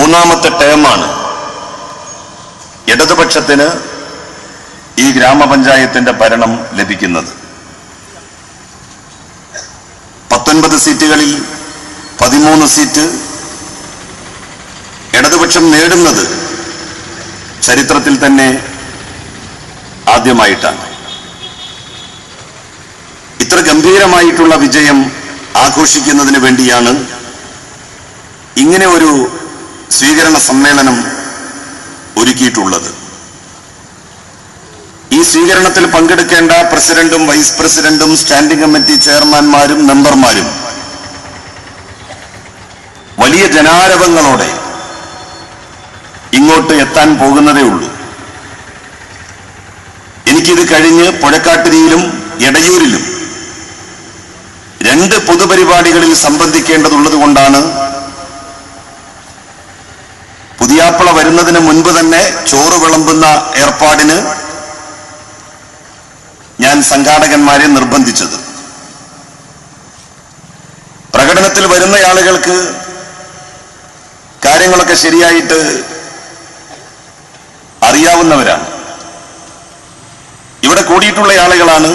മൂന്നാമത്തെ ടേമാണ്. ഇടതുപക്ഷത്തിന് ഈ ഗ്രാമപഞ്ചായത്തിന്റെ ഭരണം ലഭിക്കുന്നത്. പത്തൊൻപത് സീറ്റുകളിൽ പതിമൂന്ന് സീറ്റ് ഇടതുപക്ഷം നേടുന്നത് ചരിത്രത്തിൽ തന്നെ ആദ്യമായിട്ടാണ്. ഇത്ര ഗംഭീരമായിട്ടുള്ള വിജയം ആഘോഷിക്കുന്നതിന് വേണ്ടിയാണ് ഇങ്ങനെ ഒരു സ്വീകരണ സമ്മേളനം ഒരുക്കിയിട്ടുള്ളത്. ഈ സ്വീകരണത്തിൽ പങ്കെടുക്കേണ്ട പ്രസിഡന്റും വൈസ് പ്രസിഡന്റും സ്റ്റാൻഡിംഗ് കമ്മിറ്റി ചെയർമാൻമാരും മെമ്പർമാരും വലിയ ജനാരവങ്ങളോടെ ഇങ്ങോട്ട് എത്താൻ പോകുന്നതേ ഉള്ളൂ. എനിക്കിത് കഴിഞ്ഞ് പുഴക്കാട്ടിരിയിലും എടയൂരിലും രണ്ട് പൊതുപരിപാടികളിൽ സംബന്ധിക്കേണ്ടതുള്ളത് കൊണ്ടാണ് വരുന്നതിന് മുൻപ് തന്നെ ചോറ് വിളമ്പുന്ന ഏർപ്പാടിന് ഞാൻ സംഘാടകന്മാരെ നിർബന്ധിച്ചത്. പ്രകടനത്തിൽ വരുന്ന ആളുകൾക്ക് കാര്യങ്ങളൊക്കെ ശരിയായിട്ട് അറിയാവുന്നവരാണ്. ഇവിടെ കൂടിയിട്ടുള്ള ആളുകളാണ്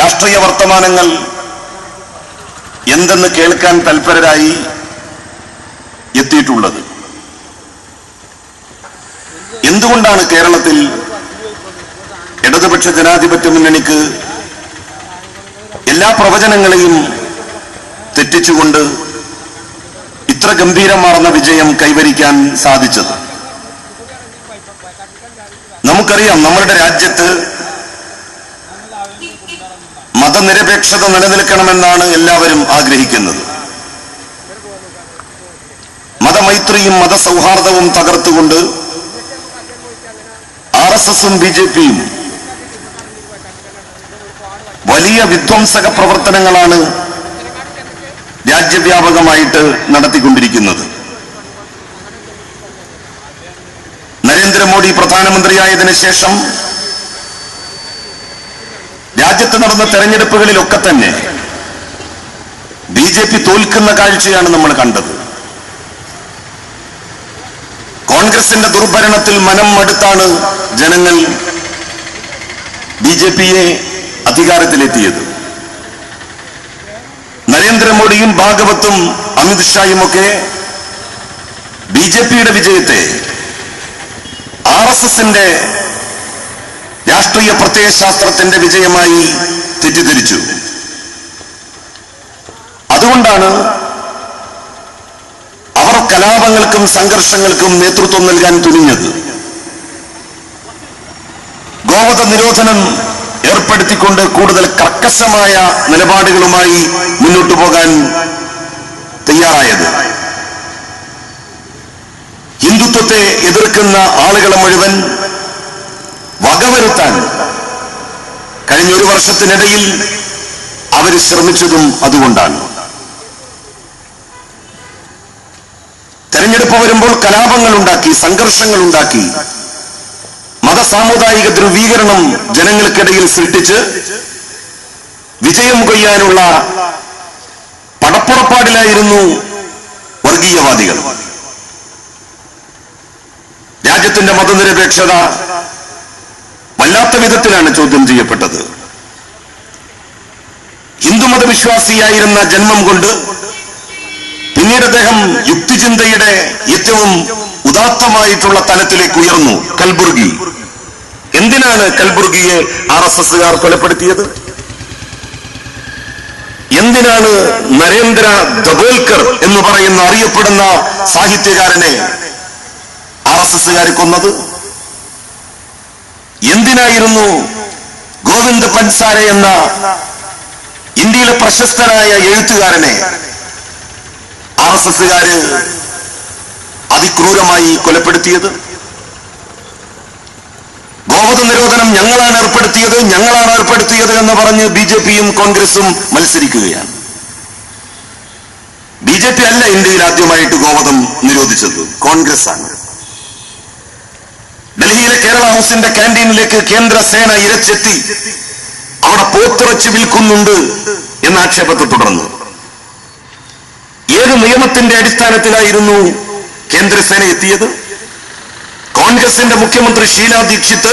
രാഷ്ട്രീയ വർത്തമാനങ്ങൾ എന്തെന്ന് കേൾക്കാൻ തൽപരരായി എത്തിയിട്ടുള്ളത്. എന്തുകൊണ്ടാണ് കേരളത്തിൽ ഇടതുപക്ഷ ജനാധിപത്യ മുന്നണിക്ക് എല്ലാ പ്രവചനങ്ങളെയും തെറ്റിച്ചുകൊണ്ട് ഇത്ര ഗംഭീരമാർന്ന വിജയം കൈവരിക്കാൻ സാധിച്ചത്? നമുക്കറിയാം നമ്മളുടെ രാജ്യത്ത് മതനിരപേക്ഷത നിലനിൽക്കണമെന്നാണ് എല്ലാവരും ആഗ്രഹിക്കുന്നത്. മതമൈത്രിയും മതസൗഹാർദ്ദവും തകർത്തുകൊണ്ട് ആർ എസ് എസും ബി ജെ പിയും വലിയ വിധ്വംസക പ്രവർത്തനങ്ങളാണ് രാജ്യവ്യാപകമായിട്ട് നടത്തിക്കൊണ്ടിരിക്കുന്നത്. നരേന്ദ്രമോദി പ്രധാനമന്ത്രിയായതിനു ശേഷം രാജ്യത്ത് നടന്ന തെരഞ്ഞെടുപ്പുകളിലൊക്കെ തന്നെ ബി ജെ പി തോൽക്കുന്ന കാഴ്ചയാണ് നമ്മൾ കണ്ടത്. കോൺഗ്രസിന്റെ ദുർഭരണത്തിൽ മനം മടുത്താണ് ജനങ്ങൾ ബി ജെ പിയെ അധികാരത്തിലെത്തിയത്. നരേന്ദ്രമോദിയും ഭാഗവത്തും അമിത്ഷായും ഒക്കെ ബി ജെ പിയുടെ വിജയത്തെ ആർ എസ് എസിന്റെ രാഷ്ട്രീയ പ്രത്യയശാസ്ത്രത്തിന്റെ വിജയമായി തെറ്റിദ്ധരിച്ചു. അതുകൊണ്ടാണ് കലാപങ്ങൾക്കും സംഘർഷങ്ങൾക്കും നേതൃത്വം നൽകാൻ തുനിഞ്ഞത്. ഗോവധ നിരോധനം ഏർപ്പെടുത്തിക്കൊണ്ട് കൂടുതൽ കർക്കശമായ നിലപാടുകളുമായി മുന്നോട്ടു പോകാൻ തയ്യാറായത്. ഹിന്ദുത്വത്തെ എതിർക്കുന്ന ആളുകളെ മുഴുവൻ വകവരുത്താൻ കഴിഞ്ഞ ഒരു വർഷത്തിനിടയിൽ അവർ ശ്രമിച്ചതും അതുകൊണ്ടാണ്. തെരഞ്ഞെടുപ്പ് വരുമ്പോൾ കലാപങ്ങൾ ഉണ്ടാക്കി സംഘർഷങ്ങൾ ഉണ്ടാക്കി. മതസാമുദായിക ധ്രുവീകരണം ജനങ്ങൾക്കിടയിൽ സൃഷ്ടിച്ച് വിജയം കൊയ്യാനുള്ള പടപ്പുറപ്പാടിലായിരുന്നു വർഗീയവാദികൾ. രാജ്യത്തിന്റെ മതനിരപേക്ഷത വല്ലാത്ത വിധത്തിലാണ് ചോദ്യം ചെയ്യപ്പെട്ടത്. ഹിന്ദുമത വിശ്വാസിയായിരുന്ന ജന്മം കൊണ്ട് പിന്നീട് അദ്ദേഹം യുക്തിചിന്തയുടെ ഏറ്റവും ഉദാത്തമായിട്ടുള്ള തലത്തിലേക്ക് ഉയർന്നു കൽബുർഗി. എന്തിനാണ് കൽബുർഗിയെ ആർ എസ് എസുകാർ കൊലപ്പെടുത്തിയത്? എന്തിനാണ് നരേന്ദ്ര ദബോൽക്കർ എന്ന് പറയുന്ന അറിയപ്പെടുന്ന സാഹിത്യകാരനെ ആർ എസ് എസുകാർ കൊന്നത്? എന്തിനായിരുന്നു ഗോവിന്ദ് പൻസാര എന്ന ഇന്ത്യയിലെ പ്രശസ്തനായ എഴുത്തുകാരനെ ആർ എസ് എസുകാര് അതിക്രൂരമായി കൊലപ്പെടുത്തിയത്? ഗോവധ നിരോധനം ഞങ്ങളാണ് ഏർപ്പെടുത്തിയത് ഞങ്ങളാണ് ഏർപ്പെടുത്തിയത് എന്ന് പറഞ്ഞ് ബി ജെ പിയും കോൺഗ്രസും മത്സരിക്കുകയാണ്. ബി ജെ പി അല്ല ഇന്ത്യയിൽ ആദ്യമായിട്ട് ഗോവധം നിരോധിച്ചത് കോൺഗ്രസ് ആണ് ഡൽഹിയിലെ കേരള ഹൗസിന്റെ ക്യാന്റീനിലേക്ക് കേന്ദ്ര സേന ഇരച്ചെത്തി അവിടെ പോത്തിറച്ച് വിൽക്കുന്നുണ്ട് എന്ന ആക്ഷേപത്തെ തുടർന്ന്. ഏത് നിയമത്തിന്റെ അടിസ്ഥാനത്തിലായിരുന്നു കേന്ദ്രസേന എത്തിയത്? കോൺഗ്രസിന്റെ മുഖ്യമന്ത്രി ഷീല ദീക്ഷിത്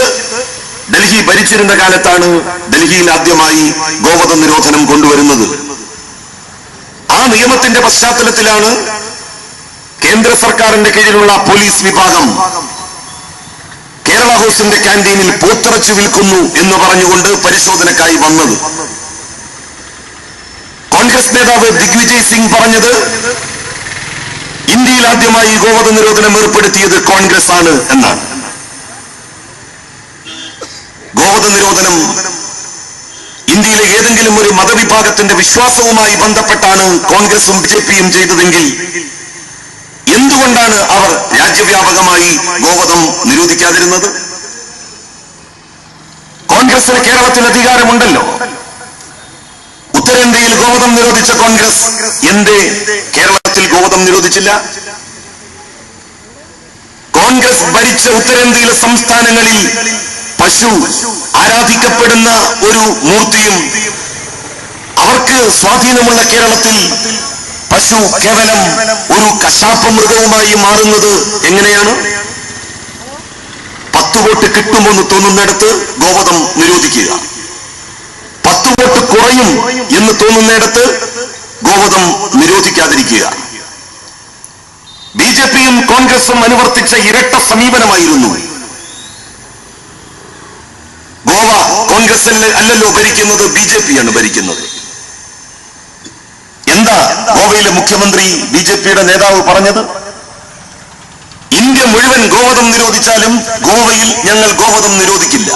ഡൽഹി ഭരിച്ചിരുന്ന കാലത്താണ് ഡൽഹിയിൽ ആദ്യമായി ഗോവധ നിരോധനം കൊണ്ടുവരുന്നത്. ആ നിയമത്തിന്റെ പശ്ചാത്തലത്തിലാണ് കേന്ദ്ര സർക്കാരിന്റെ കീഴിലുള്ള പോലീസ് വിഭാഗം കേരള ഹൗസിന്റെ ക്യാന്റീനിൽ പൂത്തിറച്ചു വിൽക്കുന്നു എന്ന് പറഞ്ഞുകൊണ്ട് പരിശോധനക്കായി വന്നത്. കോൺഗ്രസ് നേതാവ് ദിഗ്വിജയ് സിംഗ് പറഞ്ഞത് ഇന്ത്യയിൽ ആദ്യമായി ഗോവധ നിരോധനം ഏർപ്പെടുത്തിയത് കോൺഗ്രസ് ആണ് എന്നാണ്. ഗോവധ നിരോധനം ഇന്ത്യയിലെ ഏതെങ്കിലും ഒരു മതവിഭാഗത്തിന്റെ വിശ്വാസവുമായി ബന്ധപ്പെട്ടാണ് കോൺഗ്രസും ബി ജെ പിയും ചെയ്തതെങ്കിൽ എന്തുകൊണ്ടാണ് അവർ രാജ്യവ്യാപകമായി ഗോവധം നിരോധിക്കാതിരുന്നത്? കോൺഗ്രസിന് കേരളത്തിൽ അധികാരമുണ്ടല്ലോ. ഉത്തരേന്ത്യയിൽ ഗോവധം നിരോധിച്ച കോൺഗ്രസ്. എന്തേ? കേരളത്തിൽ ഗോവധം നിരോധിച്ചില്ല. കോൺഗ്രസ് ഭരിച്ച ഉത്തരേന്ത്യയിലെ സംസ്ഥാനങ്ങളിൽ പശു ആരാധിക്കപ്പെടുന്ന ഒരു മൂർത്തിയും അവർക്ക് സ്വാധീനമുള്ള കേരളത്തിൽ പശു കേവലം ഒരു കശാപ്പ മൃഗവുമായി മാറുന്നത് എങ്ങനെയാണ്? പത്ത് വോട്ട് കിട്ടുമെന്ന് തോന്നുന്നിടത്ത് ഗോവധം നിരോധിക്കുക. പത്ത് വോട്ട് കുറയും എന്ന് തോന്നുന്നിടത്ത് ഗോവധം നിരോധിക്കാതിരിക്കുക. ബി ജെ പിയും കോൺഗ്രസും അനുവർത്തിച്ച ഇരട്ട സമീപനമായിരുന്നു. ഗോവ കോൺഗ്രസ് അല്ലല്ലോ ഭരിക്കുന്നത് ബി ജെ പിയാണ് ഭരിക്കുന്നത്. എന്താ ഗോവയിലെ മുഖ്യമന്ത്രി ബി ജെ പിയുടെ നേതാവ് പറഞ്ഞത്? ഇന്ത്യ മുഴുവൻ ഗോവധം നിരോധിച്ചാലും ഗോവയിൽ ഞങ്ങൾ ഗോവധം നിരോധിക്കില്ല.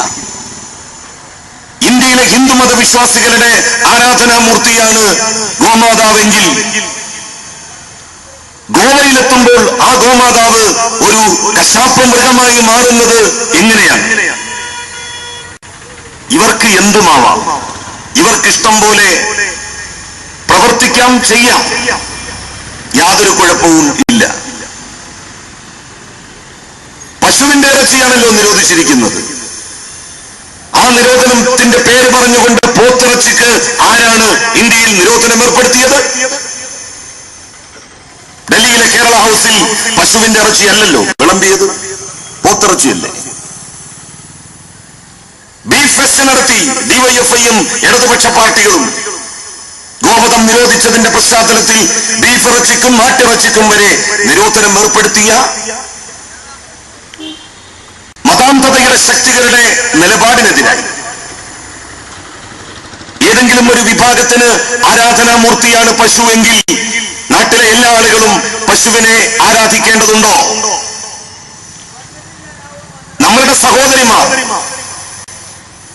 ഇന്ത്യയിലെ ഹിന്ദുമത വിശ്വാസികളുടെ ആരാധനാമൂർത്തിയാണ് ഗോമാതാവെങ്കിൽ. ഗോവയിലെത്തുമ്പോൾ ആ ഗോമാതാവ് ഒരു കശാപ്പ മൃഗമായി മാറുന്നത് എങ്ങനെയാണ്? ഇവർക്ക് എന്തുമാവാം? ഇവർക്കിഷ്ടം പോലെ പ്രവർത്തിക്കാം ചെയ്യാം. യാതൊരു കുഴപ്പവും ഇല്ല. പശുവിന്റെ ഇറച്ചിയാണല്ലോ നിരോധിച്ചിരിക്കുന്നത്. നിരോധനത്തിന്റെ പേര് പറഞ്ഞുകൊണ്ട് പോത്തിറച്ചിക്ക് ആരാണ് ഇന്ത്യയിൽ നിരോധനം ഏർപ്പെടുത്തിയത്? ഡൽഹിയിലെ കേരള ഹൗസിൽ പശുവിന്റെ ഇറച്ചി അല്ലല്ലോ വിളമ്പിയത്? പോത്തിറച്ചിയല്ലേ? ബീഫ് ഫെസ്റ്റ് നടത്തി ഡിവൈഎഫ്ഐയും ഇടതുപക്ഷ പാർട്ടികളും. ഗോവധം നിരോധിച്ചതിന്റെ പശ്ചാത്തലത്തിൽ ബീഫ് ഇറച്ചിക്കും മാറ്റിറച്ചിക്കും വരെ നിരോധനം ഏർപ്പെടുത്തിയ മതാന്തതയുടെ ശക്തികളുടെ നിലപാടിനെതിരായി. ഏതെങ്കിലും ഒരു വിഭാഗത്തിന് ആരാധനാമൂർത്തിയാണ് പശു എങ്കിൽ നാട്ടിലെ എല്ലാ ആളുകളും പശുവിനെ ആരാധിക്കേണ്ടതുണ്ടോ? നമ്മളുടെ സഹോദരിമാർ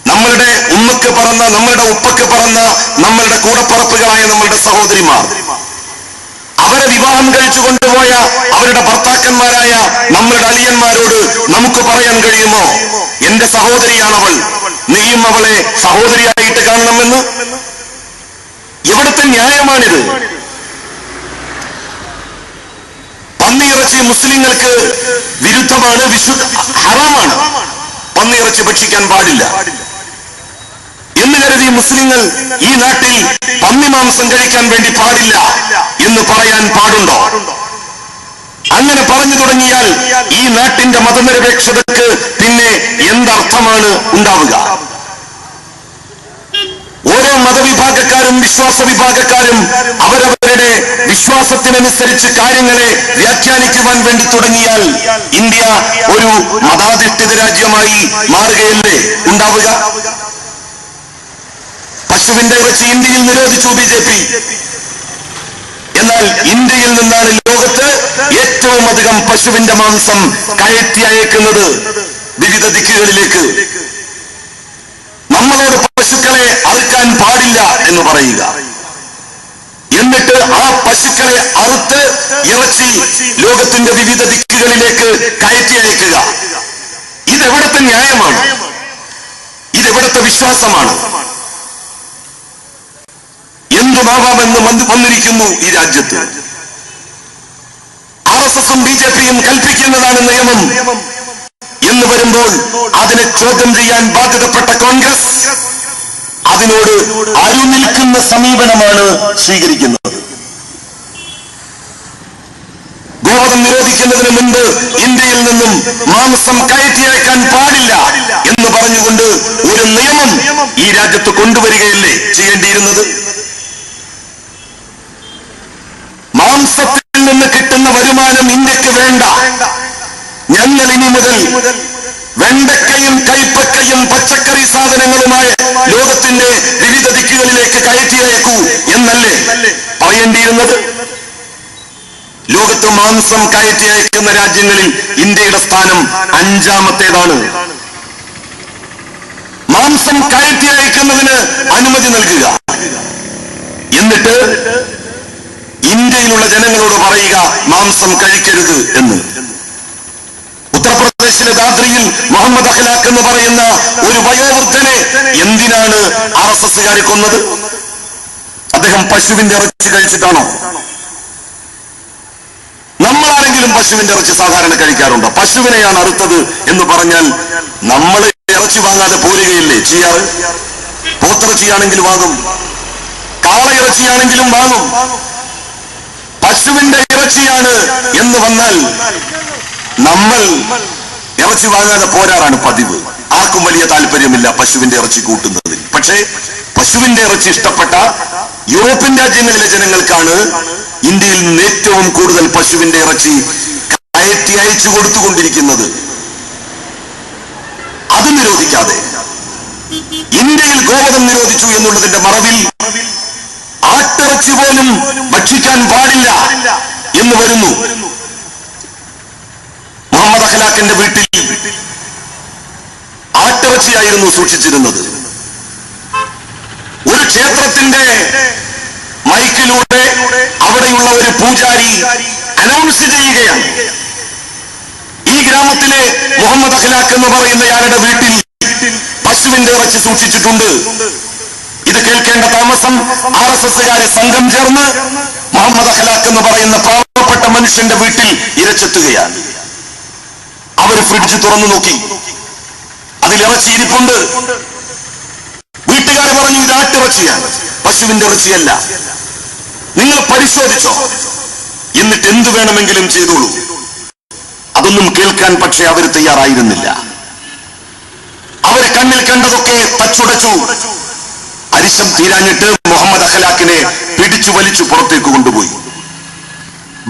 നമ്മളുടെ ഉമ്മക്ക് പറന്ന നമ്മളുടെ ഉപ്പക്ക് പറന്ന നമ്മളുടെ കൂടപ്പറപ്പുകളായ നമ്മളുടെ സഹോദരിമാർ അവരെ വിവാഹം കഴിച്ചു കൊണ്ടുപോയ അവരുടെ ഭർത്താക്കന്മാരായ നമ്മളുടെ അളിയന്മാരോട് നമുക്ക് പറയാൻ കഴിയുമോ? എന്റെ സഹോദരിയാണവൾ. നീയും അവളെ സഹോദരിയായിട്ട് കാണണമെന്ന്? ഇവിടുത്തെ ന്യായമാണിത്? പന്നിയിറച്ചി മുസ്ലിങ്ങൾക്ക് വിരുദ്ധമാണ് വിശുദ്ധ ഹറാമാണ്. പന്നിയിറച്ചി ഭക്ഷിക്കാൻ പാടില്ല. എന്ന് കരുതി മുസ്ലിങ്ങൾ ഈ നാട്ടിൽ പന്നിമാംസം കഴിക്കാൻ വേണ്ടി പാടില്ല എന്ന് പറയാൻ പാടുണ്ടോ? അങ്ങനെ പറഞ്ഞു തുടങ്ങിയാൽ ഈ നാട്ടിന്റെ മതനിരപേക്ഷതക്ക് പിന്നെ എന്തർത്ഥമാണ് ഉണ്ടാവുക? ഓരോ മതവിഭാഗക്കാരും വിശ്വാസ വിഭാഗക്കാരും അവരവരുടെ വിശ്വാസത്തിനനുസരിച്ച് കാര്യങ്ങളെ വ്യാഖ്യാനിക്കുവാൻ വേണ്ടി തുടങ്ങിയാൽ ഇന്ത്യ ഒരു മതാധിഷ്ഠിത രാജ്യമായി മാറുകയല്ലേ ഉണ്ടാവുക? പശുവിന്റെ ഇറച്ചി ഇന്ത്യയിൽ നിരോധിച്ചു ബി ജെ പി. എന്നാൽ ഇന്ത്യയിൽ നിന്നാണ് ലോകത്ത് ഏറ്റവും അധികം പശുവിന്റെ മാംസം കയറ്റി അയക്കുന്നത് വിവിധ ദിക്കുകളിലേക്ക്. നമ്മളോട് പശുക്കളെ അറുക്കാൻ പാടില്ല എന്ന് പറയുക. എന്നിട്ട് ആ പശുക്കളെ അറുത്ത് ഇറച്ചി ലോകത്തിന്റെ വിവിധ ദിക്കുകളിലേക്ക് കയറ്റി അയക്കുക. ഇതെവിടത്തെ ന്യായമാണ്? ഇതെവിടത്തെ വിശ്വാസമാണ്? സ്വഭാവമെന്ന് വന്നിരിക്കുന്നു ഈ രാജ്യത്ത്. ആർ എസ് എസും ബി ജെ പിയും കൽപ്പിക്കുന്നതാണ് നിയമം എന്ന് വരുമ്പോൾ അതിനെ ചോദ്യം ചെയ്യാൻ ബാധ്യതപ്പെട്ട കോൺഗ്രസ് അതിനോട് അരുനിൽക്കുന്ന സമീപനമാണ് സ്വീകരിക്കുന്നത്. ഗോവധം നിരോധിക്കുന്നതിന് മുൻപ് ഇന്ത്യയിൽ നിന്നും മാംസം കയറ്റി അയക്കാൻ പാടില്ല എന്ന് പറഞ്ഞുകൊണ്ട് ഒരു നിയമം ഈ രാജ്യത്ത് കൊണ്ടുവരികയല്ലേ ചെയ്യേണ്ടിയിരുന്നത്? മാംസത്തിൽ നിന്ന് കിട്ടുന്ന വരുമാനം ഇന്ത്യയ്ക്ക് വേണ്ട. ഞങ്ങൾ ഇനി മുതൽ വെണ്ടക്കയും കൈപ്പക്കയും പച്ചക്കറി സാധനങ്ങളുമായി ലോകത്തിന്റെ വിവിധ ദിക്കുകളിലേക്ക് കയറ്റി അയക്കൂ എന്നല്ലേ പറയേണ്ടിയിരുന്നത്? ലോകത്ത് മാംസം കയറ്റി അയക്കുന്ന രാജ്യങ്ങളിൽ ഇന്ത്യയുടെ സ്ഥാനം അഞ്ചാമത്തേതാണ്. മാംസം കയറ്റി അയക്കുന്നതിന് അനുമതി നൽകുക. എന്നിട്ട് ഇന്ത്യയിലുള്ള ജനങ്ങളോട് പറയുക മാംസം കഴിക്കരുത് എന്ന്. ഉത്തർപ്രദേശിലെ ദാദ്രിയിൽ മുഹമ്മദ് അഖ്ലാഖ് എന്ന് പറയുന്ന ഒരു വയോവൃദ്ധനെ എന്തിനാണ് ആർ എസ് എസ്സുകാരെ കൊന്നത്? അദ്ദേഹം പശുവിന്റെ ഇറച്ചി കഴിച്ചിട്ടാണോ? നമ്മളാരെങ്കിലും പശുവിന്റെ ഇറച്ചി സാധാരണ കഴിക്കാറുണ്ടോ? പശുവിനെയാണ് അറുത്തത് എന്ന് പറഞ്ഞാൽ നമ്മൾ ഇറച്ചി വാങ്ങാതെ പോരുകയില്ലേ? ചെയ്യാറ് പോത്തിറച്ചിയാണെങ്കിൽ വാങ്ങും. കാള കാളയിറച്ചിയാണെങ്കിലും വാങ്ങും. പശുവിന്റെ ഇറച്ചിയാണ് എന്ന് വന്നാൽ നമ്മൾ ഇറച്ചി വാങ്ങാതെ പോരാറാണ് പതിവ്. ആർക്കും വലിയ താല്പര്യമില്ല പശുവിന്റെ ഇറച്ചി കൂട്ടുന്നതിൽ. പക്ഷേ പശുവിന്റെ ഇറച്ചി ഇഷ്ടപ്പെട്ട യൂറോപ്യൻ രാജ്യങ്ങളിലെ ജനങ്ങൾക്കാണ് ഇന്ത്യയിൽ നിന്ന് ഏറ്റവും കൂടുതൽ പശുവിന്റെ ഇറച്ചി കയറ്റി അയച്ചു കൊടുത്തുകൊണ്ടിരിക്കുന്നത്. അത് നിരോധിക്കാതെ. ഇന്ത്യയിൽ ഗോവധം നിരോധിച്ചു എന്നുള്ളതിന്റെ മറവിൽ ആട്ടിറച്ചി പോലും ഭക്ഷിക്കാൻ പാടില്ല എന്ന് വരുന്നു. മുഹമ്മദ് അഖലാഖിന്റെ വീട്ടിൽ ആട്ടിറച്ചിയായിരുന്നു സൂക്ഷിച്ചിരുന്നത്. ഒരു ക്ഷേത്രത്തിന്റെ മൈക്കിലൂടെ അവിടെയുള്ള ഒരു പൂജാരി അനൗൺസ് ചെയ്യുകയാണ്. ഈ ഗ്രാമത്തിലെ മുഹമ്മദ് അഖലാഖ് എന്ന് പറയുന്നയാളുടെ വീട്ടിൽ പശുവിന്റെ ഇറച്ചി സൂക്ഷിച്ചിട്ടുണ്ട്. ഇത് കേൾക്കേണ്ട താമസം ആർ എസ് എസുകാരെ സംഘം ചേർന്ന് മുഹമ്മദ് അഖലാഖ് എന്ന് പറയുന്ന പാവപ്പെട്ട മനുഷ്യന്റെ വീട്ടിൽ ഇരച്ചെത്തുകയാണ്. അവർ ഫ്രിഡ്ജ് തുറന്നു നോക്കി. അതിൽ ഇറച്ചി ഇരിപ്പുണ്ട്. വീട്ടുകാർ പറഞ്ഞു ഇത് ആട്ടിറച്ചിയാണ്. പശുവിന്റെ ഇറച്ചിയല്ല. നിങ്ങൾ പരിശോധിച്ചോ? എന്നിട്ട് എന്തു വേണമെങ്കിലും ചെയ്തോളൂ. അതൊന്നും കേൾക്കാൻ പക്ഷെ അവർ തയ്യാറായിരുന്നില്ല. അവരെ കണ്ണിൽ കണ്ടതൊക്കെ തച്ചുടച്ചു. അരിശം തീരാഞ്ഞിട്ട് മുഹമ്മദ് അഖലാഖിനെ പിടിച്ചു വലിച്ചു പുറത്തേക്ക് കൊണ്ടുപോയി.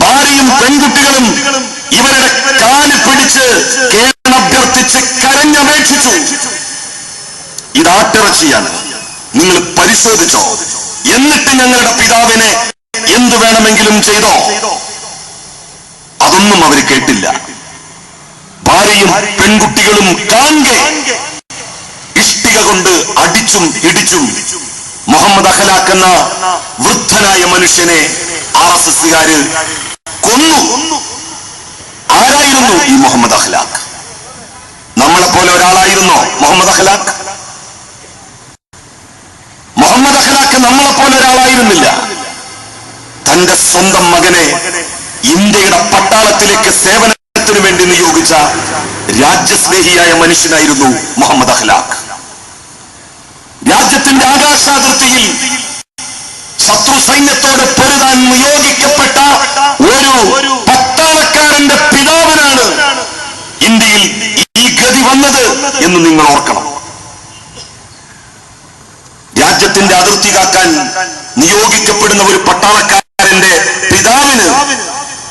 ഭാര്യയും പെൺകുട്ടികളും ഇവരുടെ കാൽ പിടിച്ച് കേരളഭ്യർത്ഥിച്ച് കരഞ്ഞപേക്ഷിച്ചു. ഇതാട്ടിറച്ചിയാണ് നിങ്ങൾ പരിശോധിച്ചോ? എന്നിട്ട് ഞങ്ങളുടെ പിതാവിനെ എന്തു വേണമെങ്കിലും ചെയ്തോ? അതൊന്നും അവർ കേട്ടില്ല. ഭാര്യയും പെൺകുട്ടികളും കാൺകെ കൊണ്ട് അടിച്ചും ഇടിച്ചും മുഹമ്മദ് അഖലാഖ് എന്ന വൃദ്ധനായ മനുഷ്യനെ ആർ എസ് എസുകാര് കൊന്നു. ആരായിരുന്നു ഈ മുഹമ്മദ് അഖലാഖ്? നമ്മളെ പോലെ ഒരാളായിരുന്നോ മുഹമ്മദ് അഖലാഖ്? മുഹമ്മദ് അഖലാഖ് നമ്മളെ പോലെ ഒരാളായിരുന്നില്ല. തന്റെ സ്വന്തം മകനെ ഇന്ത്യയുടെ പട്ടാളത്തിലേക്ക് സേവനത്തിന് വേണ്ടി നിയോഗിച്ച രാജ്യസ്നേഹിയായ മനുഷ്യനായിരുന്നു മുഹമ്മദ് അഖ്ലാഖ്. രാജ്യത്തിന്റെ ആകാശാതിർത്തിയിൽ ശത്രു സൈന്യത്തോട് പൊരുതാൻ നിയോഗിക്കപ്പെട്ട ഒരു പട്ടാളക്കാരന്റെ പിതാവിനാണ് ഇന്ത്യയിൽ ഈ ഗതി വന്നത് എന്ന് നിങ്ങൾ ഓർക്കണം. രാജ്യത്തിന്റെ അതിർത്തി കാക്കാൻ നിയോഗിക്കപ്പെടുന്ന ഒരു പട്ടാളക്കാരന്റെ പിതാവിന്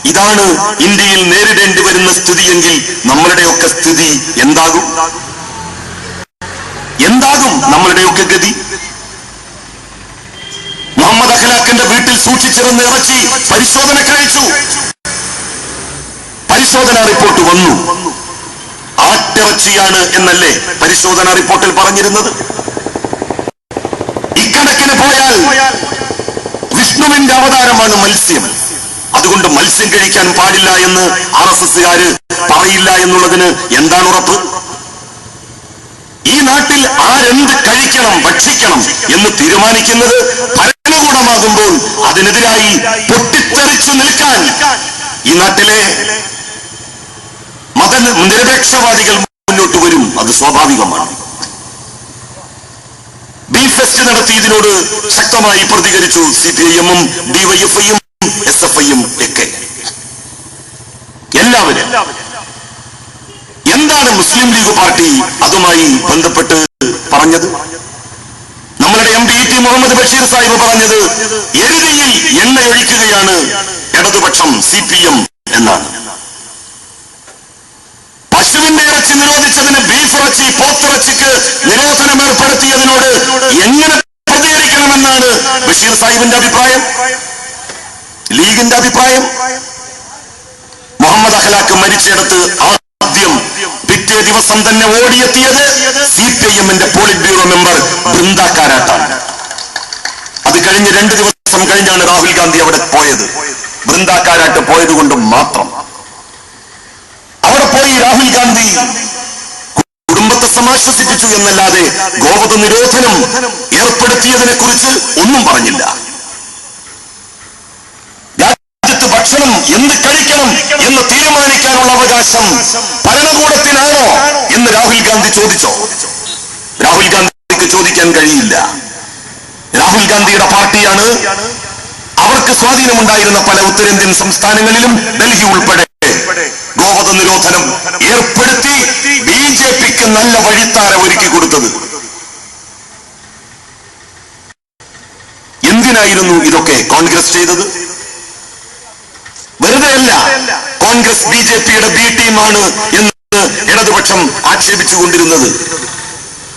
ഇതാണ് ഇന്ത്യയിൽ നേരിടേണ്ടി വരുന്ന സ്ഥിതിയെങ്കിൽ നമ്മളുടെയൊക്കെ സ്ഥിതി എന്താകും? എന്താകും നമ്മളുടെയൊക്കെ ഗതി? മുഹമ്മദ് അഖലാഖിന്റെ വീട്ടിൽ സൂക്ഷിച്ചിരുന്ന ഇറച്ചി പരിശോധന കഴിച്ചു. പരിശോധന റിപ്പോർട്ട് വന്നു. ആട്ടിറച്ചിയാണ് എന്നല്ലേ പരിശോധന റിപ്പോർട്ടിൽ പറഞ്ഞിരുന്നത്? ഇക്കണക്കിന് പോയാൽ വിഷ്ണുവിന്റെ അവതാരമാണ് മത്സ്യം. അതുകൊണ്ട് മത്സ്യം കഴിക്കാൻ പാടില്ല എന്ന് ആർ എസ് എസുകാര് പറയില്ല എന്നുള്ളതിന് എന്താണ് ഉറപ്പ്? നാട്ടിൽ ആരെന്ത് കഴിക്കണം ഭക്ഷിക്കണം എന്ന് തീരുമാനിക്കുന്നത് ഭരണകൂടമാകുമ്പോൾ അതിനെതിരായി പൊട്ടിത്തെറിച്ചു നിൽക്കാൻ ഈ നാട്ടിലെ മത നിരപേക്ഷവാദികൾ മുന്നോട്ട് വരും അത് സ്വാഭാവികമാണ്. ബി ഫെസ്റ്റ് നടത്തി ഇതിനോട് ശക്തമായി പ്രതികരിച്ചു സി പി ഐ എമ്മും ഡിവൈഎഫ്ഐയും എസ് എഫ് ഐയും ഒക്കെ. എല്ലാവരും. എന്താണ് മുസ്ലിം ലീഗ് പാർട്ടി അതുമായി ബന്ധപ്പെട്ട് പറഞ്ഞത്? നമ്മളുടെ M P T Muhammad Basheer Sahib പറഞ്ഞത് എരുതിയിൽ എണ്ണയൊഴിക്കുകയാണ് ഇടതുപക്ഷം സി പി എം എന്നാണ്. പശുവിന്റെ ഇറച്ചി നിരോധിച്ചതിന് ബീഫ് ഇറച്ചി പോത്തിറച്ചിക്ക് നിരോധനം ഏർപ്പെടുത്തിയതിനോട് എങ്ങനെ പ്രതികരിക്കണമെന്നാണ് ബഷീർ സാഹിബിന്റെ അഭിപ്രായം? ലീഗിന്റെ അഭിപ്രായം? മുഹമ്മദ് അഖലാക്ക് മരിച്ചിടത്ത് പിറ്റേ ദിവസം തന്നെ ഓടിയെത്തിയത് സി പി ഐ എമ്മിന്റെ പോളിറ്റ് ബ്യൂറോ മെമ്പർ ബൃന്ദ കാരാട്ടാണ് അത് കഴിഞ്ഞ് രണ്ട് ദിവസം കഴിഞ്ഞാണ് രാഹുൽ ഗാന്ധി അവിടെ പോയത്. ബൃന്ദ കാരാട്ട് പോയത് കൊണ്ട് മാത്രം. അവിടെ പോയി രാഹുൽ ഗാന്ധി കുടുംബത്തെ സമാശ്വസിപ്പിച്ചു എന്നല്ലാതെ ഗോവധ നിരോധനം ഏർപ്പെടുത്തിയതിനെ കുറിച്ച് ഒന്നും പറഞ്ഞില്ല. രാജ്യത്ത് ഭക്ഷണം എന്ത് കഴിക്കണം എന്ന് തീരുമാനിക്കാനുള്ള അവകാശം ഗാന്ധി ചോദിച്ചോ? രാഹുൽ ഗാന്ധിക്ക് ചോദിക്കാൻ കഴിയില്ല. രാഹുൽ ഗാന്ധിയുടെ പാർട്ടിയാണ്. അവർക്ക് സ്വാധീനമുണ്ടായിരുന്ന പല ഉത്തരേന്ത്യൻ സംസ്ഥാനങ്ങളിലും ഡൽഹി ഉൾപ്പെടെ ഗോവധ നിരോധനം ഏർപ്പെടുത്തി ബി ജെ പിക്ക് നല്ല വഴിത്താര ഒരുക്കി കൊടുത്തത്. എന്തിനായിരുന്നു ഇതൊക്കെ കോൺഗ്രസ് ചെയ്തത്? വെറുതെയല്ല. കോൺഗ്രസ് ബി ജെ പിയുടെ ബി ടീമാണ് എന്ന് ഇടതുപക്ഷം ആക്ഷേപിച്ചുകൊണ്ടിരുന്നത്.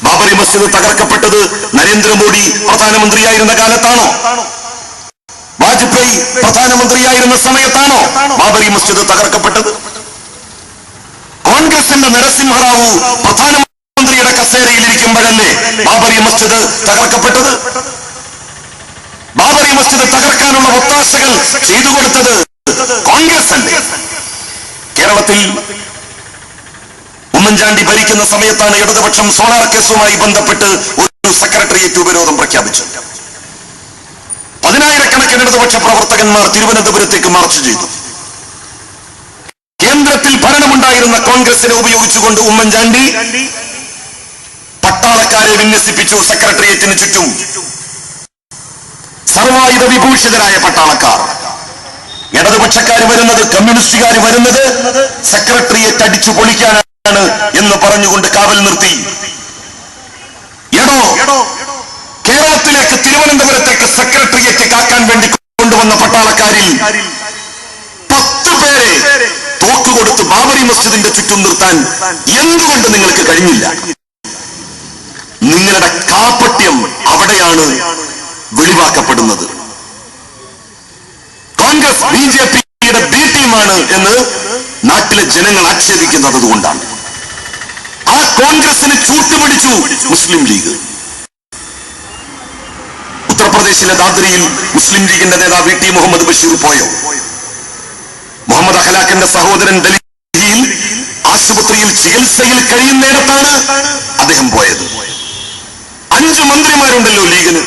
ബാബറി മസ്ജിദ് തകർക്കപ്പെട്ടത് നരേന്ദ്രമോദി പ്രധാനമന്ത്രിയായിരുന്ന കാലത്താണോ? വാജ്പേയി പ്രധാനമന്ത്രിയായിരുന്ന സമയത്താണോ ബാബറി മസ്ജിദ് തകർക്കപ്പെട്ടത്? കോൺഗ്രസിന്റെ നരസിംഹറാവു പ്രധാനമന്ത്രിയുടെ കസേരയിൽ ഇരിക്കുമ്പോഴല്ലേ ബാബറി മസ്ജിദ് തകർക്കപ്പെട്ടത്? ബാബറി മസ്ജിദ് തകർക്കാനുള്ള ഒത്താശകൾ ചെയ്തു കൊടുത്തത് കോൺഗ്രസ് അല്ലേ കേരളത്തിൽ ഉമ്മൻചാണ്ടി ഭരിക്കുന്ന സമയത്താണ് ഇടതുപക്ഷം സോളാർ കേസുമായി ബന്ധപ്പെട്ട് ഒരു സെക്രട്ടേറിയറ്റ് ഉപരോധം പ്രഖ്യാപിച്ചത്. പതിനായിരക്കണക്കിന് ഇടതുപക്ഷ പ്രവർത്തകന്മാർ തിരുവനന്തപുരത്തേക്ക് മാർച്ച് ചെയ്തു. കേന്ദ്രത്തിൽ ഭരണമുണ്ടായിരുന്ന കോൺഗ്രസിനെ ഉപയോഗിച്ചുകൊണ്ട് ഉമ്മൻചാണ്ടി പട്ടാളക്കാരെ വിന്യസിപ്പിച്ചു സെക്രട്ടേറിയറ്റിന് ചുറ്റും. സർവായുധ വിഭൂഷിതരായ പട്ടാളക്കാർ. ഇടതുപക്ഷക്കാർ വരുന്നത് കമ്മ്യൂണിസ്റ്റുകാർ വരുന്നത് സെക്രട്ടേറിയറ്റ് അടിച്ചു പൊളിക്കാനാണ്. എന്ന് പറഞ്ഞുകൊണ്ട് കാവൽ നിർത്തി. എടോ കേരളത്തിലേക്ക് തിരുവനന്തപുരത്തേക്ക് സെക്രട്ടേറിയറ്റ് കാക്കാൻ വേണ്ടി കൊണ്ടുവന്ന പട്ടാളക്കാരിൽ പത്ത് പേരെ തോക്ക് കൊടുത്ത് ബാബറി മസ്ജിദിന്റെ ചുറ്റും നിർത്താൻ എന്തുകൊണ്ട് നിങ്ങൾക്ക് കഴിഞ്ഞില്ല? നിങ്ങളുടെ കാപ്പട്യം അവിടെയാണ് വെളിവാക്കപ്പെടുന്നത്. കോൺഗ്രസ് ബി ജെ പിയുടെ ബി ടീമാണ് എന്ന് നാട്ടിലെ ജനങ്ങൾ ആക്ഷേപിക്കുന്നത് അതുകൊണ്ടാണ് ആ കോൺഗ്രസിന് ചൂട്ടുപിടിച്ചു. മുസ്ലിം ലീഗ്. ഉത്തർപ്രദേശിലെ ദാദ്രിയിൽ മുസ്ലിം ലീഗിന്റെ നേതാവ് വി ടി മുഹമ്മദ് ബഷീർ പോയോ? മുഹമ്മദ് അഖലാഖിന്റെ സഹോദരൻ ഡൽഹിയിൽ ആശുപത്രിയിൽ ചികിത്സയിൽ കഴിയുന്നിടത്താണ് അദ്ദേഹം പോയത്. അഞ്ചു മന്ത്രിമാരുണ്ടല്ലോ ലീഗിന്.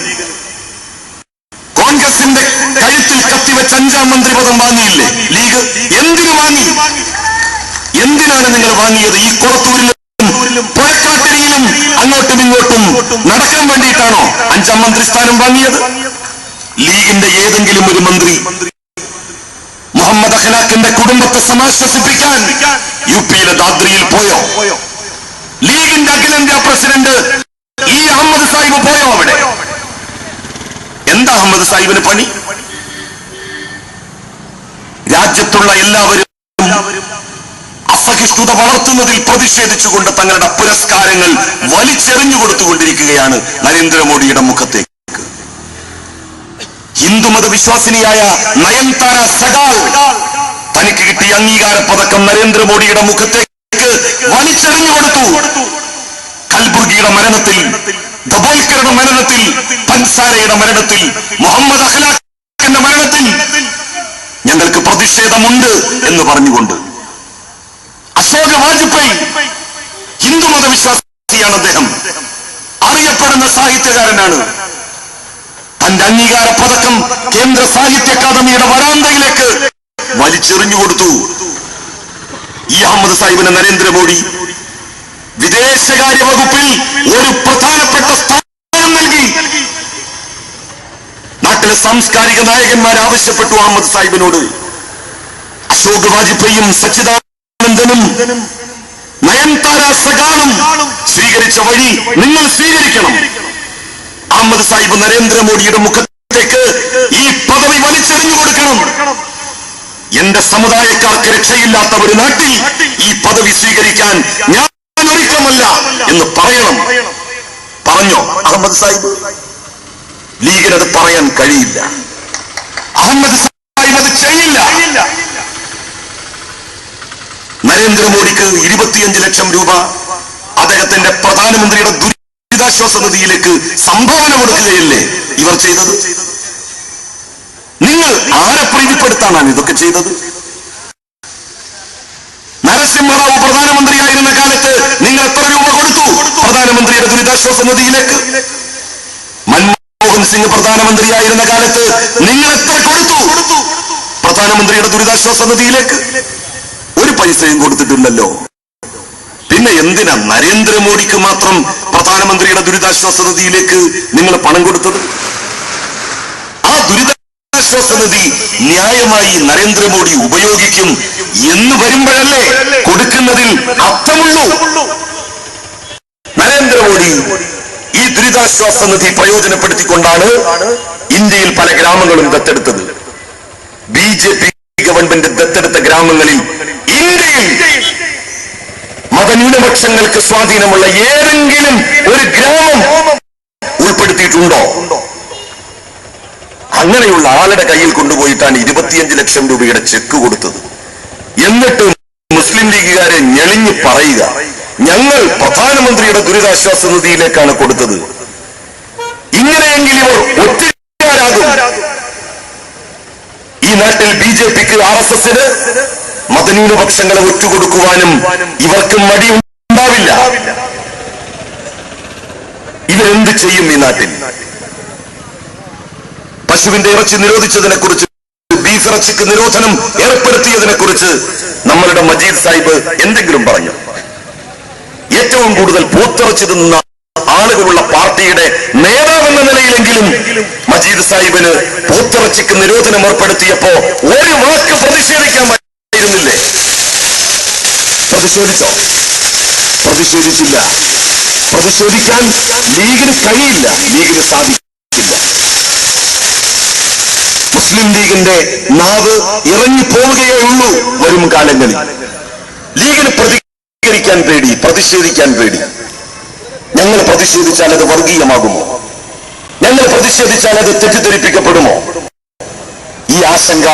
കോൺഗ്രസിന്റെ കഴുത്തിൽ കത്തിവെച്ച് അഞ്ചാം മന്ത്രി പദം വാങ്ങിയില്ലേ? ലീഗ്. എന്തിനു വാങ്ങി? എന്തിനാണ് നിങ്ങൾ വാങ്ങിയത്? ഈ കുളത്തൂരിലും പുഴക്കാട്ടിരിയിലും അങ്ങോട്ടും ഇങ്ങോട്ടും നടക്കാൻ വേണ്ടിയിട്ടാണോ അഞ്ചാം മന്ത്രിസ്ഥാനം വാങ്ങിയത്? ലീഗിന്റെ ഏതെങ്കിലും ഒരു മന്ത്രി മുഹമ്മദ് അഖലാഖിന്റെ കുടുംബത്തെ സമാശ്വസിപ്പിക്കാൻ യു പിയിലെ ദാദ്രിയിൽ പോയോ? ലീഗിന്റെ അഖിലേന്ത്യാ പ്രസിഡന്റ് ഈ അഹമ്മദ് സാഹിബ് പോയോ അവിടെ? എന്താ അഹമ്മദ് സാഹിബിന് പണി? രാജ്യത്തുള്ള എല്ലാവരും അസഹിഷ്ണുത വളർത്തുന്നതിൽ പ്രതിഷേധിച്ചുകൊണ്ട് തങ്ങളുടെ പുരസ്കാരങ്ങൾ വലിച്ചെറിഞ്ഞു കൊടുത്തുകൊണ്ടിരിക്കുകയാണ് നരേന്ദ്രമോദിയുടെ മുഖത്തേക്ക്. ഹിന്ദുമത വിശ്വാസിനിയായ നയൻതാര സഗാൾ തനിക്ക് കിട്ടിയ അംഗീകാര പതക്കം നരേന്ദ്രമോദിയുടെ മുഖത്തേക്ക് വലിച്ചെറിഞ്ഞു കൊടുത്തു. കൽബുർഗിയുടെ മരണത്തിൽ ദബോൽക്കറുടെ മരണത്തിൽ പൻസാരയുടെ മരണത്തിൽ മുഹമ്മദ് അഖ്ലാഖിന്റെ മരണത്തിൽ ഞങ്ങൾക്ക് പ്രതിഷേധമുണ്ട് എന്ന് പറഞ്ഞുകൊണ്ട് അശോക് വാജ്പേയി. ഹിന്ദുമത വിശ്വാസിയാണ് അദ്ദേഹം. അറിയപ്പെടുന്ന സാഹിത്യകാരനാണ്. തന്റെ അംഗീകാര പതക്കം കേന്ദ്ര സാഹിത്യ അക്കാദമിയുടെ വരാന്തയിലേക്ക് വലിച്ചെറിഞ്ഞു കൊടുത്തു. ഈ അഹമ്മദ് സാഹിബിന് നരേന്ദ്രമോദി വിദേശകാര്യ വകുപ്പിൽ ഒരു പ്രധാനപ്പെട്ട സ്ഥാനം നൽകി. നാട്ടിലെ സാംസ്കാരിക നായകന്മാർ ആവശ്യപ്പെട്ടു അഹമ്മദ് സാഹിബിനോട്. അശോക് വാജ്പേയും സച്ചിദാനന്ദനും നയൻതാര സകാലം സ്വീകരിച്ച വഴി നിങ്ങൾ സ്വീകരിക്കണം. അഹമ്മദ് സാഹിബ് നരേന്ദ്രമോദിയുടെ മുഖത്തേക്ക് ഈ പദവി വലിച്ചെറിഞ്ഞു കൊടുക്കണം. എന്റെ സമുദായക്കാർക്ക് രക്ഷയില്ലാത്ത ഒരു നാട്ടിൽ ഈ പദവി സ്വീകരിക്കാൻ ഞാൻ ഒരുക്കമല്ല എന്ന് പറയണം. പറഞ്ഞോ? അഹമ്മദ് സാഹിബ് ലീഗിനത് പറയാൻ കഴിയില്ല. അഹമ്മദ് സാഹിബ് അത് ചെയ്യില്ല. നരേന്ദ്രമോദിക്ക് ഇരുപത്തിയഞ്ച് ലക്ഷം രൂപ. അദ്ദേഹത്തിന്റെ പ്രധാനമന്ത്രിയുടെ ദുരിതാശ്വാസ നിധിയിലേക്ക് സംഭാവന കൊടുക്കുകയല്ലേ ഇവർ ചെയ്തത്? നിങ്ങൾ ആരെ പ്രീതിപ്പെടുത്താനാണ് ഇതൊക്കെ ചെയ്തത്? നരസിംഹറാവു പ്രധാനമന്ത്രിയായിരുന്ന കാലത്ത് നിങ്ങൾ എത്ര രൂപ കൊടുത്തു പ്രധാനമന്ത്രിയുടെ ദുരിതാശ്വാസ നിധിയിലേക്ക്? മൻമോഹൻ സിംഗ് പ്രധാനമന്ത്രിയായിരുന്ന കാലത്ത് നിങ്ങൾ എത്ര കൊടുത്തു പ്രധാനമന്ത്രിയുടെ ദുരിതാശ്വാസ നിധിയിലേക്ക്? പൈസയും കൊടുത്തിട്ടില്ലല്ലോ പിന്നെ എന്തിനാ നരേന്ദ്രമോദിക്ക് മാത്രം പ്രധാനമന്ത്രിയുടെ ദുരിതാശ്വാസ നിധിയിലേക്ക് നിങ്ങൾ പണം കൊടുത്തത്? ആ ദുരിതാശ്വാസ നിധി ന്യായമായി നരേന്ദ്രമോദി ഉപയോഗിക്കും എന്ന് വരുമ്പോഴല്ലേ കൊടുക്കുന്നതിൽ അർത്ഥമുള്ളൂ. നരേന്ദ്രമോദി ഈ ദുരിതാശ്വാസ നിധി പ്രയോജനപ്പെടുത്തിക്കൊണ്ടാണ് ഇന്ത്യയിൽ പല ഗ്രാമങ്ങളും ദത്തെടുത്തത്. ബി ജെ പി ഗവൺമെന്റ് ദത്തെടുത്ത ഗ്രാമങ്ങളിൽ ഇന്ത്യയിൽ മതന്യൂനപക്ഷങ്ങൾക്ക് സ്വാധീനമുള്ള ഏതെങ്കിലും ഒരു ഗ്രാമം ഉൾപ്പെടുത്തിയിട്ടുണ്ടോ? അങ്ങനെയുള്ള ആളുടെ കയ്യിൽ കൊണ്ടുപോയിട്ടാണ് ഇരുപത്തിയഞ്ച് ലക്ഷം രൂപയുടെ ചെക്ക് കൊടുത്തത്. എന്നിട്ട് മുസ്ലിം ലീഗുകാരെ ഞെളിഞ്ഞ് പറയുക ഞങ്ങൾ പ്രധാനമന്ത്രിയുടെ ദുരിതാശ്വാസ നിധിയിലേക്കാണ് കൊടുത്തത്. ഇങ്ങനെയെങ്കിലും ഇവർ ഒറ്റയാരാകും ഈ നാട്ടിൽ ബി ജെ പിക്ക് ആർ എസ് എസിന് മതന്യൂനപക്ഷങ്ങളെ ഒറ്റുകൊടുക്കുവാനും ഇവർക്ക് മടിയുണ്ടാവില്ല ഇവരെന്ത് ചെയ്യും ഈ നാട്ടിൽ? പശുവിന്റെ ഇറച്ചി നിരോധിച്ചതിനെ കുറിച്ച് ബീഫ് ഇറച്ചിക്ക് നിരോധനം ഏർപ്പെടുത്തിയതിനെ കുറിച്ച് നമ്മളുടെ മജീദ് സാഹിബ് എന്തെങ്കിലും പറഞ്ഞു. ഏറ്റവും കൂടുതൽ പോത്തിറച്ചി തിന്നുന്ന ആളുകളുള്ള പാർട്ടിയുടെ നേതാവെന്ന നിലയിലെങ്കിലും മജീദ് സാഹിബിന് പോത്തിറച്ചിക്ക് നിരോധനം ഏർപ്പെടുത്തിയപ്പോ ഒരു വാക്ക് പ്രതിഷേധിക്കാമായിരുന്നില്ലേ പ്രതിഷേധിച്ചോ? പ്രതിഷേധിച്ചില്ല. പ്രതിഷേധിക്കാൻ ലീഗിന് കഴിയില്ല. ലീഗിന് സാധിക്കില്ല. മുസ്ലിം ലീഗിന്റെ നാവ് ഇറങ്ങിപ്പോവുകയേ ഉള്ളൂ വരും കാലങ്ങളിൽ. ലീഗിന് പ്രതികരിക്കാൻ പേടി പ്രതിഷേധിക്കാൻ പേടി. ഞങ്ങൾ പ്രതിഷേധിച്ചാൽ അത് വർഗീയമാകുമോ? ഞങ്ങൾ പ്രതിഷേധിച്ചാൽ അത് തെറ്റിദ്ധരിപ്പിക്കപ്പെടുമോ? ഈ ആശങ്ക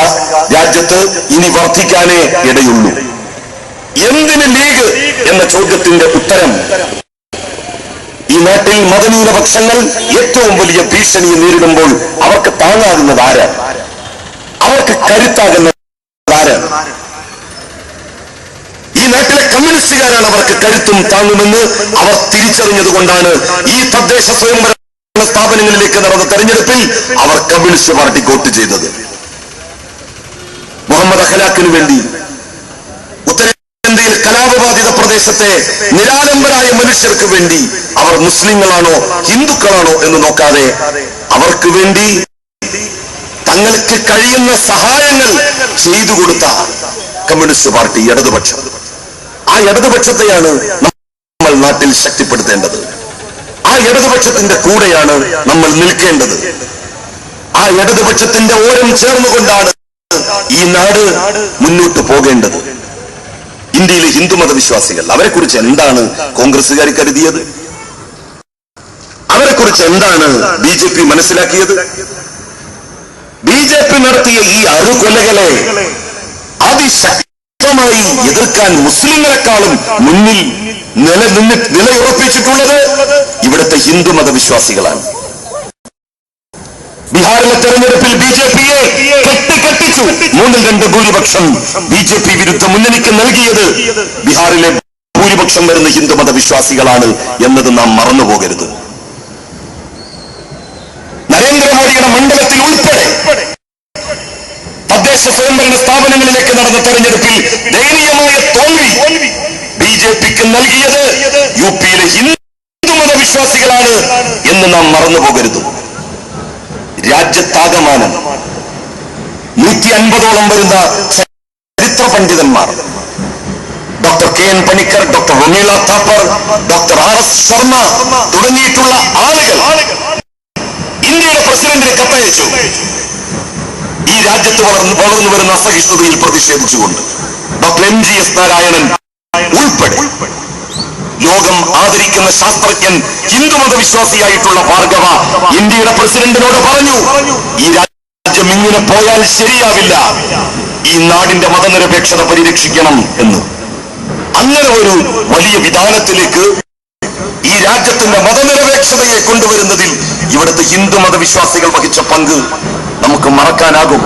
രാജ്യത്ത് ഇനി വർദ്ധിക്കാനേ ഇടയുള്ളൂ. എന്തിന് ലീഗ് എന്ന ചോദ്യത്തിന്റെ ഉത്തരം? ഈ നാട്ടിൽ മതന്യൂനപക്ഷങ്ങൾ ഏറ്റവും വലിയ ഭീഷണിയെ നേരിടുമ്പോൾ അവർക്ക് താങ്ങാകുന്നത് ആര്? അവർക്ക് കരുത്താകുന്ന ഈ നാട്ടിലെ കമ്മ്യൂണിസ്റ്റുകാരാണ് അവർക്ക് കരുത്തും താങ്ങുമെന്ന് അവർ തിരിച്ചറിഞ്ഞതുകൊണ്ടാണ് ഈ തദ്ദേശ സ്വയംഭരണ സ്ഥാപനങ്ങളിലേക്ക് നടന്ന തെരഞ്ഞെടുപ്പിൽ അവർ കമ്മ്യൂണിസ്റ്റ് പാർട്ടി വോട്ട് ചെയ്തത്. മുഹമ്മദ് അഖലാഖിന് വേണ്ടി ഉത്തരേന്ത്യയിൽ കലാപബാധിത പ്രദേശത്തെ നിരാലംബരായ മനുഷ്യർക്ക് വേണ്ടി അവർ മുസ്ലിങ്ങളാണോ ഹിന്ദുക്കളാണോ എന്ന് നോക്കാതെ അവർക്ക് വേണ്ടി തങ്ങൾക്ക് കഴിയുന്ന സഹായങ്ങൾ ചെയ്തു കൊടുത്ത കമ്മ്യൂണിസ്റ്റ് പാർട്ടി ഇടതുപക്ഷം. ആ ഇടതുപക്ഷത്തെയാണ് നമ്മൾ നാട്ടിൽ ശക്തിപ്പെടുത്തേണ്ടത്. ആ ഇടതുപക്ഷത്തിന്റെ കൂടെയാണ് നമ്മൾ നിൽക്കേണ്ടത്. ആ ഇടതുപക്ഷത്തിന്റെ ഓരം ചേർന്നുകൊണ്ടാണ് ഈ നാട് മുന്നോട്ട് പോകേണ്ടത്. ഇന്ത്യയിലെ ഹിന്ദുമത വിശ്വാസികൾ അവരെ കുറിച്ച് എന്താണ് കോൺഗ്രസുകാർ കരുതിയത്? അവരെ കുറിച്ച് എന്താണ് ബി ജെ പി മനസ്സിലാക്കിയത്? ബി ജെ പി നടത്തിയ ഈ അറുകൊലകളെ അതിശക്തമായി എതിർക്കാൻ മുസ്ലിങ്ങളെക്കാളും മുന്നിൽ നിലനിന്ന് നിലയുറപ്പിച്ചിട്ടുള്ളത് ഇവിടുത്തെ ഹിന്ദുമത വിശ്വാസികളാണ് ബീഹാറിലെ തെരഞ്ഞെടുപ്പിൽ ബി ജെ പിയെ കെട്ടിക്കെട്ടിച്ചു. മൂന്നിൽ രണ്ട് ഭൂരിപക്ഷം ബി ജെ പി വിരുദ്ധ മുന്നണിക്ക് നൽകിയത് ബീഹാറിലെ ഭൂരിപക്ഷം വരുന്ന ഹിന്ദുമത വിശ്വാസികളാണ് എന്നത് നാം മറന്നുപോകരുത്. നരേന്ദ്രമോദിയുടെ മണ്ഡലത്തിൽ ഉൾപ്പെടെ തദ്ദേശ സ്വയംഭരണ സ്ഥാപനങ്ങളിലേക്ക് നടന്ന തെരഞ്ഞെടുപ്പിൽ ദയനീയമായ തോൽവി ബി ജെ പിക്ക് നൽകിയത് യു പിയിലെ ഹിന്ദുമത വിശ്വാസികളാണ് എന്ന് നാം മറന്നുപോകരുത്. രാജ്യത്താകമാനം. നൂറ്റി അൻപതോളം വരുന്ന ചരിത്ര പണ്ഡിതന്മാർ. Doctor K N Panikkar doctor Romila Thapar doctor R S Sharma തുടങ്ങിയിട്ടുള്ള ആളുകൾ ഇന്ത്യയുടെ പ്രസിഡന്റിന് കത്തയച്ചു. ഈ രാജ്യത്ത് വളർന്നു വളർന്നു വരുന്ന അസഹിഷ്ണുതയിൽ പ്രതിഷേധിച്ചുകൊണ്ട് doctor M G S Narayanan ഉൾപ്പെടെ ലോകം ആദരിക്കുന്ന ശാസ്ത്രജ്ഞൻ ഹിന്ദുമത വിശ്വാസിയായിട്ടുള്ള ഭാർഗവ ഇന്ത്യയുടെ പ്രസിഡന്റിനോട് പറഞ്ഞു ഈ രാജ്യം ഇങ്ങനെ പോയാൽ ശരിയാവില്ല. ഈ നാടിന്റെ മതനിരപേക്ഷത പരിരക്ഷിക്കണം എന്ന്. അങ്ങനെ ഒരു വലിയ വിധാനത്തിലേക്ക് ഈ രാജ്യത്തിന്റെ മതനിരപേക്ഷതയെ കൊണ്ടുവരുന്നതിൽ ഇവിടുത്തെ ഹിന്ദു മതവിശ്വാസികൾ വഹിച്ച പങ്ക് നമുക്ക് മറക്കാനാകും.